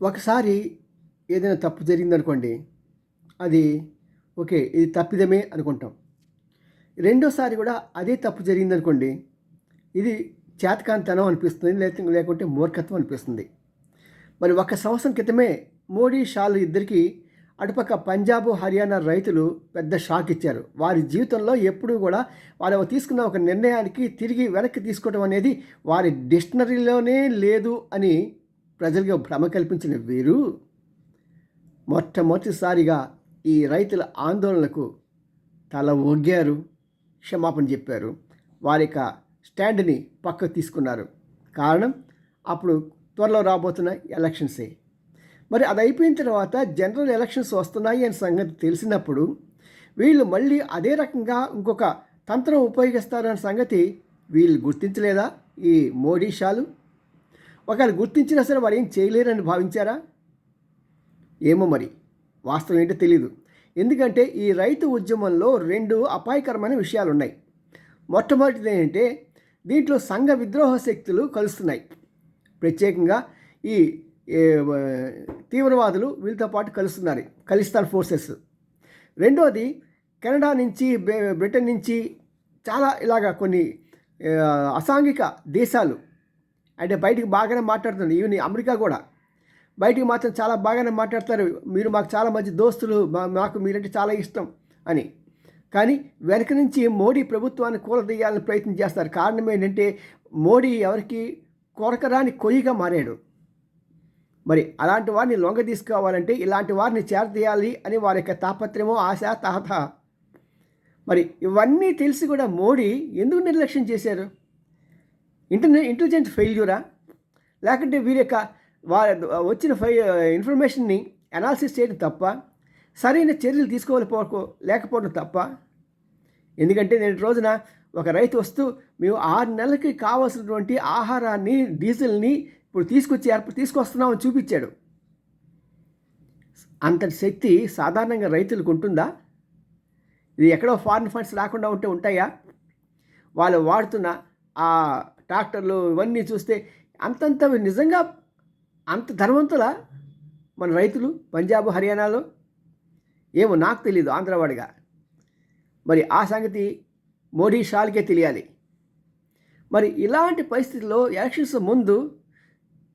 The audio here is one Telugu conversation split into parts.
ఒకసారి ఏదైనా తప్పు జరిగిందనుకోండి అది ఓకే ఇది తప్పిదమే అనుకుంటాం. రెండోసారి కూడా అదే తప్పు జరిగిందనుకోండి ఇది చేతకాంతనం అనిపిస్తుంది లేకపోతే లేకుంటే మూర్ఖత్వం అనిపిస్తుంది. మరి ఒక సంవత్సరం క్రితమే మోడీ షాలు ఇద్దరికి అటుపక్క పంజాబ్ హర్యానా రైతులు పెద్ద షాక్ ఇచ్చారు. వారి జీవితంలో ఎప్పుడూ కూడా వారు తీసుకున్న ఒక నిర్ణయానికి తిరిగి వెనక్కి తీసుకోవడం అనేది వారి డిక్షనరీలోనే లేదు అని ప్రజలకు భ్రమ కల్పించిన వీరు మొట్టమొదటిసారిగా ఈ రైతుల ఆందోళనకు తల ఒగ్గారు క్షమాపణ చెప్పారు. వారి యొక్క స్టాండ్ని పక్కకు తీసుకున్నారు. కారణం అప్పుడు త్వరలో రాబోతున్న ఎలక్షన్సే. మరి అది అయిపోయిన తర్వాత జనరల్ ఎలక్షన్స్ వస్తున్నాయి అనే సంగతి తెలిసినప్పుడు వీళ్ళు మళ్ళీ అదే రకంగా ఇంకొక తంత్రం ఉపయోగిస్తారనే సంగతి వీళ్ళు గుర్తించలేదా? ఈ మోడీ షాలు? ఒకవేళ గుర్తించినా సరే వారు ఏం చేయలేరని భావించారా? ఏమో మరి. వాస్తవం ఏంటో తెలీదు. ఎందుకంటే ఈ రైతు ఉద్యమంలో రెండు అపాయకరమైన విషయాలు ఉన్నాయి మొట్టమొదటిది ఏంటంటే దీంట్లో సంఘ విద్రోహ శక్తులు కలుస్తున్నాయి. ప్రత్యేకంగా ఈ తీవ్రవాదులు వీళ్ళతో పాటు కలుస్తున్నారు. ఖలిస్తాన్ ఫోర్సెస్. రెండోది కెనడా నుంచి బ్రిటన్ నుంచి చాలా ఇలాగా కొన్ని అసాంఘిక దేశాలు అంటే బయటికి బాగానే మాట్లాడుతుంది. ఈవెన్ అమెరికా కూడా. బయటికి మాత్రం చాలా బాగానే మాట్లాడతారు. మీరు మాకు చాలా మంచి దోస్తులు. మా- మాకు మీరంటే చాలా ఇష్టం అని. కానీ వెనక నుంచి మోడీ ప్రభుత్వాన్ని కూలదీయాలని ప్రయత్నం చేస్తారు. కారణం ఏంటంటే మోడీ ఎవరికి కొరకరాని కొయ్యిగా మారాడు. మరి అలాంటి వారిని లొంగ తీసుకోవాలంటే ఇలాంటి వారిని చేరదీయాలి అని వారి యొక్క తాపత్రయమో ఆశ తాహత. మరి ఇవన్నీ తెలిసి కూడా మోడీ ఎందుకు నిర్లక్ష్యం చేశారు? ఇంటర్నె ఇంటెలిజెంట్ ఫెయిల్యూరా లేకుంటే వీరి యొక్క వారి వచ్చిన ఫై ఇన్ఫర్మేషన్ని అనాలిసిస్ చేయడం తప్ప? సరైన చర్యలు తీసుకోలేకపో లేకపోవడం తప్ప? ఎందుకంటే నేటి రోజున ఒక రైతు వస్తూ మేము ఆరు నెలలకి కావాల్సినటువంటి ఆహారాన్ని డీజిల్ని ఇప్పుడు తీసుకొచ్చి ఏర్ప తీసుకొస్తున్నామని చూపించాడు. అంతటి శక్తి సాధారణంగా రైతులకు ఉంటుందా? ఇది ఎక్కడో ఫారిన్ ఫండ్స్ రాకుండా ఉంటే ఉంటాయా? వాళ్ళు వాడుతున్న ఆ ట్రాక్టర్లు ఇవన్నీ చూస్తే అంతంత నిజంగా అంత ధనవంతుల మన రైతులు పంజాబ్ హర్యానాలో? ఏమో నాకు తెలియదు ఆంధ్రవాడిగా మరి ఆ సంగతి మోడీ షాల్కే తెలియాలి. మరి ఇలాంటి పరిస్థితుల్లో ఎలక్షన్స్ ముందు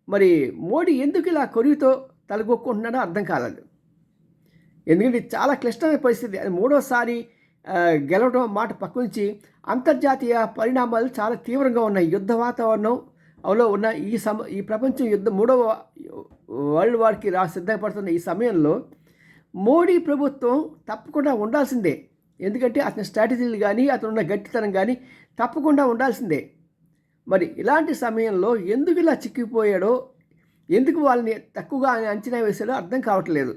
మరి మోడీ ఎందుకు ఇలా కొరివితో తలగొక్కుంటున్నాడో అర్థం కాలేదు. ఎందుకంటే చాలా క్లిష్టమైన పరిస్థితి. అది మూడోసారి గెలవడం మాట పక్కుంచి అంతర్జాతీయ పరిణామాలు చాలా తీవ్రంగా ఉన్నాయి. యుద్ధ వాతావరణం లో ఉన్న ఈ సమ ఈ ప్రపంచం యుద్ధ మూడవ వరల్డ్ వార్కి రా సిద్ధపడుతున్న ఈ సమయంలో మోడీ ప్రభుత్వం తప్పకుండా ఉండాల్సిందే. ఎందుకంటే అతని స్ట్రాటజీలు కానీ అతను ఉన్న గట్టితనం కానీ తప్పకుండా ఉండాల్సిందే. మరి ఇలాంటి సమయంలో ఎందుకు ఇలా చిక్కిపోయాడో ఎందుకు వాళ్ళని తక్కువగా అంచనా వేశాడో అర్థం కావట్లేదు.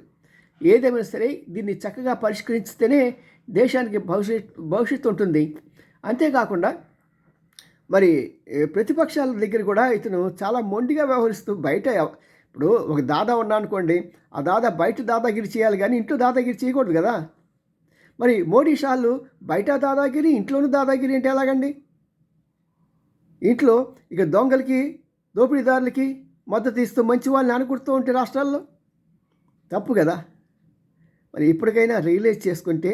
ఏదేమైనా సరే దీన్ని చక్కగా పరిష్కరించితేనే దేశానికి భవిష్యత్ భవిష్యత్తు ఉంటుంది. అంతేకాకుండా మరి ప్రతిపక్షాల దగ్గర కూడా ఇతను చాలా మొండిగా వ్యవహరిస్తూ బయట ఇప్పుడు ఒక దాదా ఉన్నా అనుకోండి ఆ దాదా బయట దాదాగిరి చేయాలి కానీ ఇంట్లో దాదాగిరి చేయకూడదు కదా. మరి మోడీ షాలు బయట దాదాగిరి ఇంట్లోనూ దాదాగిరి అంటే ఎలాగండి? ఇంట్లో ఇక దొంగలకి దోపిడీదారులకి మద్దతు ఇస్తూ మంచి వాళ్ళని అనుకుంటూ ఉంటే రాష్ట్రాల్లో తప్పు కదా. మరి ఇప్పటికైనా రియలైజ్ చేసుకుంటే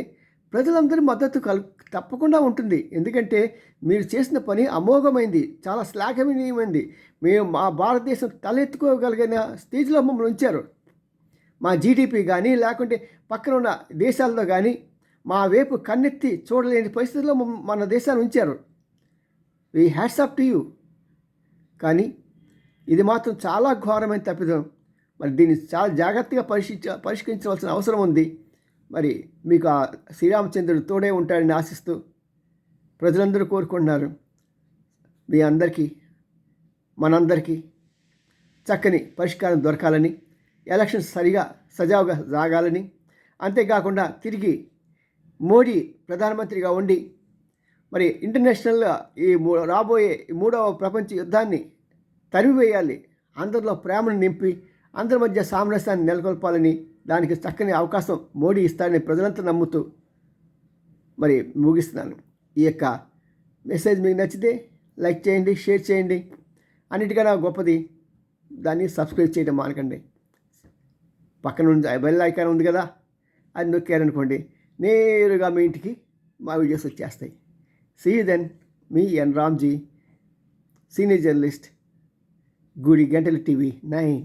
ప్రజలందరి మద్దతు కల్ తప్పకుండా ఉంటుంది. ఎందుకంటే మీరు చేసిన పని అమోఘమైంది చాలా శ్లాఘనీయమైంది. మేము మా భారతదేశం తలెత్తుకోగలిగిన స్టేజ్లో మమ్మల్ని ఉంచారు. మా జీడిపి కానీ లేకుంటే పక్కన ఉన్న దేశాల్లో కానీ మా వైపు కన్నెత్తి చూడలేని పరిస్థితుల్లో మన దేశాన్ని ఉంచారు. We hats up to you కానీ ఇది మాత్రం చాలా ఘోరమైన తప్పిదం. మరి దీన్ని చాలా జాగ్రత్తగా పరిశీలించ పరిష్కరించవలసిన అవసరం ఉంది. మరి మీకు ఆ శ్రీరామచంద్రుడు తోడే ఉంటాడని ఆశిస్తూ ప్రజలందరూ కోరుకుంటున్నారు. మీ అందరికీ మనందరికీ చక్కని పరిష్కారం దొరకాలని ఎలక్షన్స్ సరిగా సజావుగా సాగాలని అంతేకాకుండా తిరిగి మోడీ ప్రధానమంత్రిగా ఉండి మరి ఇంటర్నేషనల్గా ఈ మూ- రాబోయే ఈ మూడవ ప్రపంచ యుద్ధాన్ని తరిమివేయాలి. అందరిలో ప్రేమను నింపి అందరి మధ్య సామరస్యాన్ని నెలకొల్పాలని దానికి చక్కని అవకాశం మోడీ ఇస్తాడని ప్రజలంతా నమ్ముతూ మరి ముగిస్తున్నాను. ఈ యొక్క మెసేజ్ మీకు నచ్చితే లైక్ చేయండి షేర్ చేయండి. అన్నిటికన్నా గొప్పది దాన్ని సబ్స్క్రైబ్ చేయడం మానకండి. పక్కన ఉంది బెల్ ఐకాన్ ఉంది కదా అది నొక్కారనుకోండి నేరుగా మీ ఇంటికి మా వీడియోస్ వచ్చేస్తాయి. సీ దెన్ మీ ఎన్ రామ్జీ సీనియర్ జర్నలిస్ట్ గుడి గంటల టీవీ నైన్